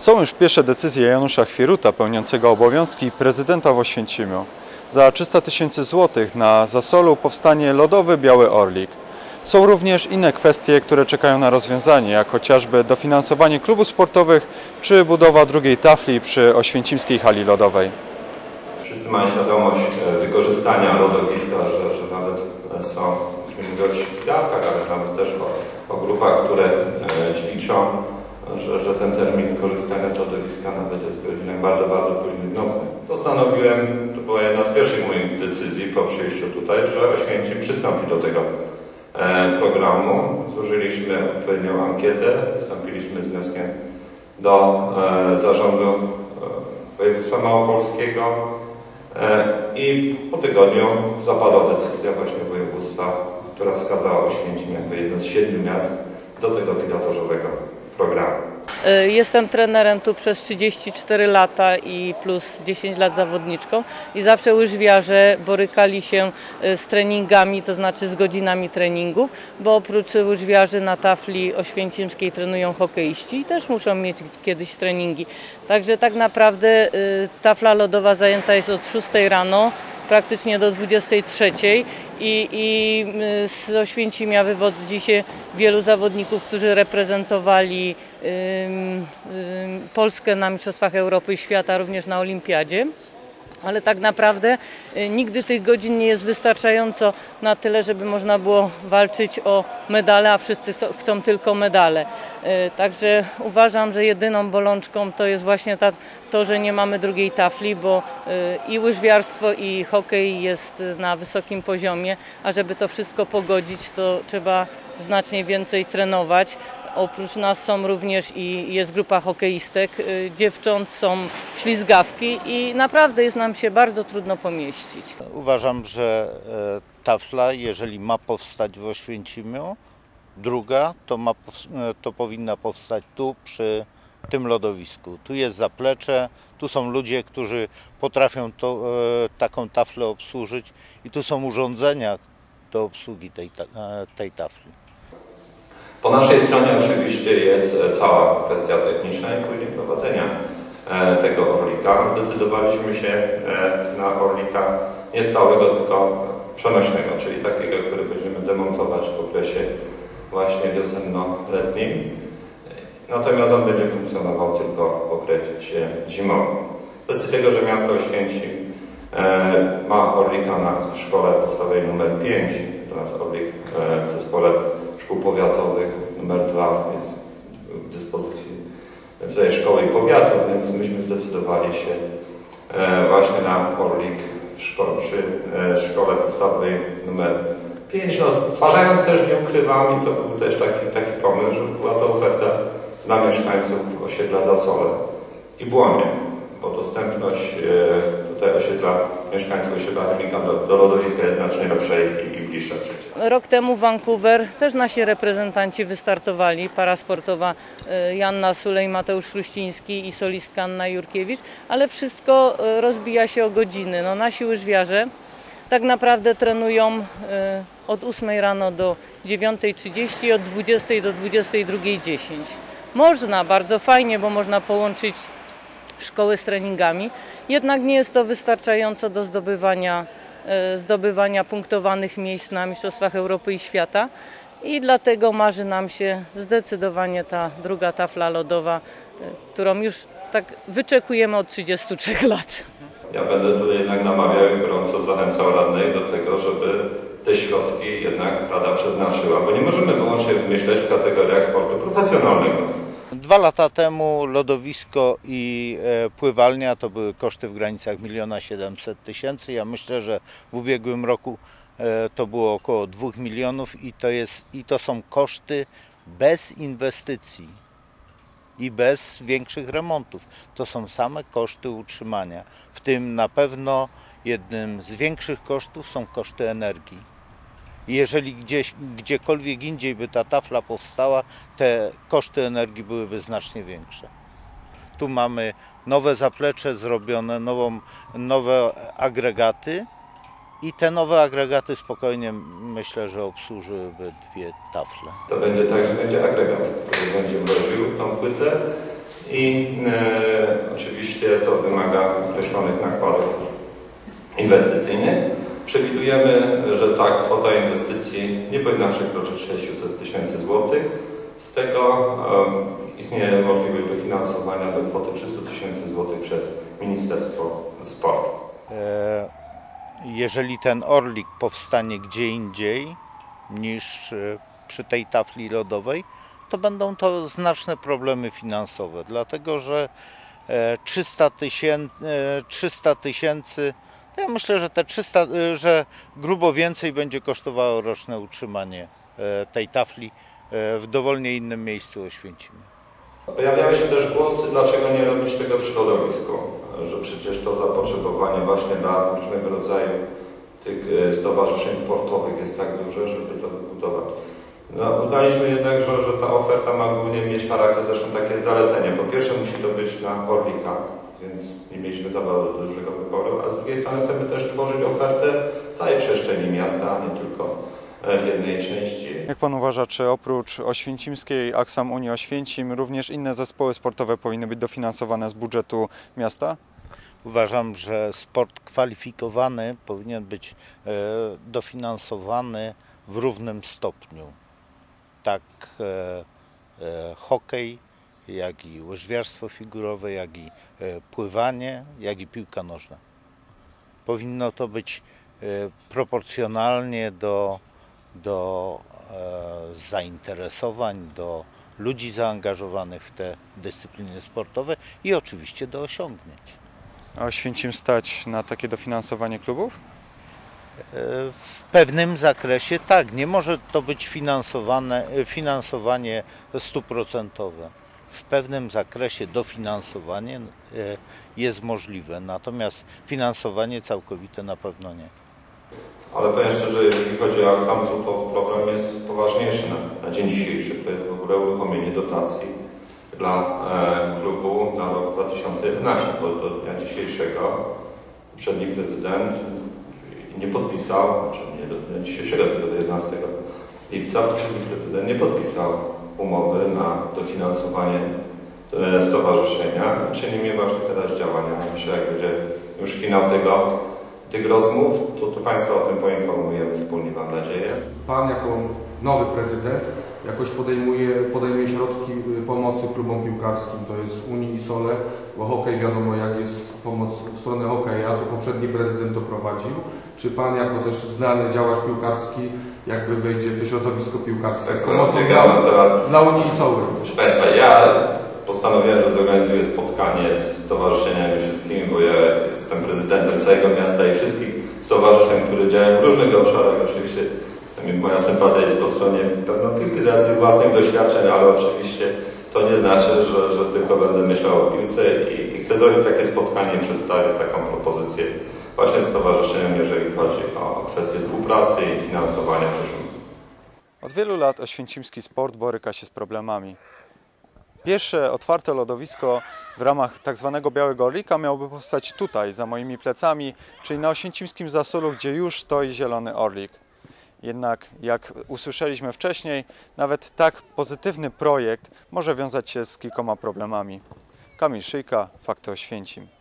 Są już pierwsze decyzje Janusza Chwieruta, pełniącego obowiązki prezydenta w Oświęcimiu. Za 300 tysięcy złotych na Zasolu powstanie lodowy Biały Orlik. Są również inne kwestie, które czekają na rozwiązanie, jak chociażby dofinansowanie klubów sportowych czy budowa drugiej tafli przy Oświęcimskiej Hali Lodowej. Wszyscy mają świadomość e, wykorzystania lodowiska, że, że nawet e, są, musimy mówić o ślizgawkach, ale nawet też o, o grupach, które e, ćwiczą, że, że ten termin korzystania z lodowiska nawet jest w godzinach bardzo, bardzo późnych nocnych. Postanowiłem, to była jedna z pierwszych moich decyzji po przyjściu tutaj, że Oświęcim przystąpi do tego e, programu. Złożyliśmy odpowiednią ankietę, wystąpiliśmy z wnioskiem do e, zarządu e, województwa małopolskiego i po tygodniu zapadła decyzja właśnie województwa, która wskazała Oświęcim jako jedno z siedmiu miast do tego pilotażowego programu. Y, Jestem trenerem tu przez 34 lata i plus 10 lat zawodniczką i zawsze łyżwiarze borykali się y, z treningami, to znaczy z godzinami treningów, bo oprócz łyżwiarzy na tafli oświęcimskiej trenują hokeiści i też muszą mieć kiedyś treningi. Także tak naprawdę y, tafla lodowa zajęta jest od 6 rano praktycznie do 23 i, i y, z Oświęcimia wywodzi się wielu zawodników, którzy reprezentowali Polskę na Mistrzostwach Europy i Świata, również na Olimpiadzie. Ale tak naprawdę y, nigdy tych godzin nie jest wystarczająco na tyle, żeby można było walczyć o medale, a wszyscy chcą tylko medale. Y, Także uważam, że jedyną bolączką to jest właśnie ta, to, że nie mamy drugiej tafli, bo y, i łyżwiarstwo, i hokej jest na wysokim poziomie, a żeby to wszystko pogodzić, to trzeba znacznie więcej trenować. Oprócz nas są również i jest grupa hokeistek, y, dziewcząt, są ślizgawki i naprawdę jest nam się bardzo trudno pomieścić. Uważam, że e, tafla, jeżeli ma powstać w Oświęcimiu, druga, to, ma, e, to powinna powstać tu przy tym lodowisku. Tu jest zaplecze, tu są ludzie, którzy potrafią to, e, taką taflę obsłużyć i tu są urządzenia do obsługi tej, tej tafli. Po naszej stronie oczywiście jest e, cała kwestia techniczna i później prowadzenia e, tego orlika. Zdecydowaliśmy się e, na orlika nie stałego, tylko przenośnego, czyli takiego, który będziemy demontować w okresie właśnie wiosenno-letnim. Natomiast on będzie funkcjonował tylko w okresie zimowym. Racji tego, że miasto Oświęcim e, ma orlika na szkole podstawowej numer 5, natomiast orlik w zespole szkół powiatowych numer 2 jest w dyspozycji tutaj szkoły i powiatu, więc myśmy zdecydowali się e, właśnie na orlik w szko- przy e, szkole podstawowej numer 5. No, stwarzając też, nie ukrywam, i to był też taki, taki pomysł, żeby była to oferta dla mieszkańców osiedla Zasole i Błonie, bo dostępność e, tutaj osiedla, mieszkańców osiedla Rymika do, do lodowiska jest znacznie lepsza i, Rok temu w Vancouver też nasi reprezentanci wystartowali, para sportowa y, Janna Sulej, Mateusz Fruściński i solistka Anna Jurkiewicz, ale wszystko y, rozbija się o godziny. No, nasi łyżwiarze tak naprawdę trenują y, od 8 rano do 9.30 i od 20 do 22.10. Można, bardzo fajnie, bo można połączyć szkoły z treningami, jednak nie jest to wystarczająco do zdobywania, e, zdobywania punktowanych miejsc na Mistrzostwach Europy i Świata i dlatego marzy nam się zdecydowanie ta druga tafla lodowa, e, którą już tak wyczekujemy od 33 lat. Ja będę tu jednak namawiał i gorąco zachęcał radnych do tego, żeby te środki jednak Rada przeznaczyła, bo nie możemy wyłącznie myśleć w kategoriach sportu profesjonalnego. Dwa lata temu lodowisko i e, pływalnia to były koszty w granicach 1 700 tysięcy. Ja myślę, że w ubiegłym roku e, to było około 2 milionów i to, jest, i to są koszty bez inwestycji i bez większych remontów. To są same koszty utrzymania. W tym na pewno jednym z większych kosztów są koszty energii. Jeżeli gdzieś, gdziekolwiek indziej by ta tafla powstała, te koszty energii byłyby znacznie większe. Tu mamy nowe zaplecze zrobione, nową, nowe agregaty i te nowe agregaty spokojnie myślę, że obsłużyłyby dwie tafle. To będzie tak, że będzie agregat, który będzie mroził tą płytę i e, oczywiście to wymaga określonych nakładów inwestycyjnych. Przewidujemy, że ta kwota inwestycji nie powinna przekroczyć 600 tysięcy złotych. Z tego e, istnieje możliwość dofinansowania do kwoty 300 tysięcy złotych przez Ministerstwo Sportu. E, Jeżeli ten orlik powstanie gdzie indziej niż e, przy tej tafli lodowej, to będą to znaczne problemy finansowe, dlatego że e, 300 tysięcy, 300 tysięcy, to ja myślę, że te 300, e, że grubo więcej będzie kosztowało roczne utrzymanie e, tej tafli e, w dowolnie innym miejscu Oświęcimia. Pojawiały się też głosy, dlaczego nie robić tego przy lodowisku, że przecież to zapotrzebowanie właśnie na różnego rodzaju tych e, stowarzyszeń sportowych jest tak duże, żeby to wybudować. No, uznaliśmy jednak, że, że ta oferta ma głównie mieć charakter, zresztą takie zalecenie. Po pierwsze musi to być na Orlikach, więc nie mieliśmy za bardzo dużego wyboru, a z drugiej strony chcemy też tworzyć ofertę w całej przestrzeni miasta, a nie tylko e, w jednej części. Jak pan uważa, czy oprócz Oświęcimskiej Aksam Unii Oświęcim również inne zespoły sportowe powinny być dofinansowane z budżetu miasta? Uważam, że sport kwalifikowany powinien być e, dofinansowany w równym stopniu. Tak e, e, hokej, jak i łyżwiarstwo figurowe, jak i e, pływanie, jak i piłka nożna. Powinno to być proporcjonalnie do, do zainteresowań, do ludzi zaangażowanych w te dyscypliny sportowe i oczywiście do osiągnięć. A Oświęcim stać na takie dofinansowanie klubów? W pewnym zakresie tak, nie może to być finansowane, finansowanie stuprocentowe. W pewnym zakresie dofinansowanie e, jest możliwe, natomiast finansowanie całkowite na pewno nie. Ale powiem szczerze, jeżeli chodzi o Aksamcu, to problem jest poważniejszy na, na dzień dzisiejszy. To jest w ogóle uruchomienie dotacji dla e, klubu na rok 2011, bo do dnia dzisiejszego poprzedni prezydent nie podpisał, znaczy nie do dzisiejszego, tylko do 11 lipca, prezydent nie podpisał umowy na dofinansowanie e, stowarzyszenia. Czynimy właśnie teraz działania. Myślę, jak będzie już finał tego, tych rozmów, to, to Państwa o tym poinformujemy wspólnie, mam nadzieję. Pan jako nowy prezydent jakoś podejmuje, podejmuje środki y, pomocy klubom piłkarskim, to jest Unii i Sole, bo hokej wiadomo jak jest pomoc w stronę hokeja, to poprzedni prezydent to prowadził. Czy Pan jako też znany działacz piłkarski jakby wejdzie w to środowisko piłkarskie z pomocą dla, temat. dla Unii i Soły? Proszę Państwa, ja postanowiłem, że zorganizuję spotkanie z stowarzyszeniami wszystkimi, bo ja jestem prezydentem całego miasta i wszystkich stowarzyszeń, które działają w różnych obszarach. Oczywiście moja sympatia jest po stronie pewno piłki z własnych doświadczeń, ale oczywiście to nie znaczy, że, że tylko będę myślał o piłce i, i chcę zrobić takie spotkanie, przedstawić taką propozycję właśnie stowarzyszeniom, jeżeli chodzi o kwestie współpracy i finansowania przyszłym Od wielu lat oświęcimski sport boryka się z problemami. Pierwsze otwarte lodowisko w ramach tak zwanego Białego Orlika miałoby powstać tutaj, za moimi plecami, czyli na oświęcimskim Zasolu, gdzie już stoi zielony Orlik. Jednak, jak usłyszeliśmy wcześniej, nawet tak pozytywny projekt może wiązać się z kilkoma problemami. Kamil Szyjka, Fakty Oświęcim.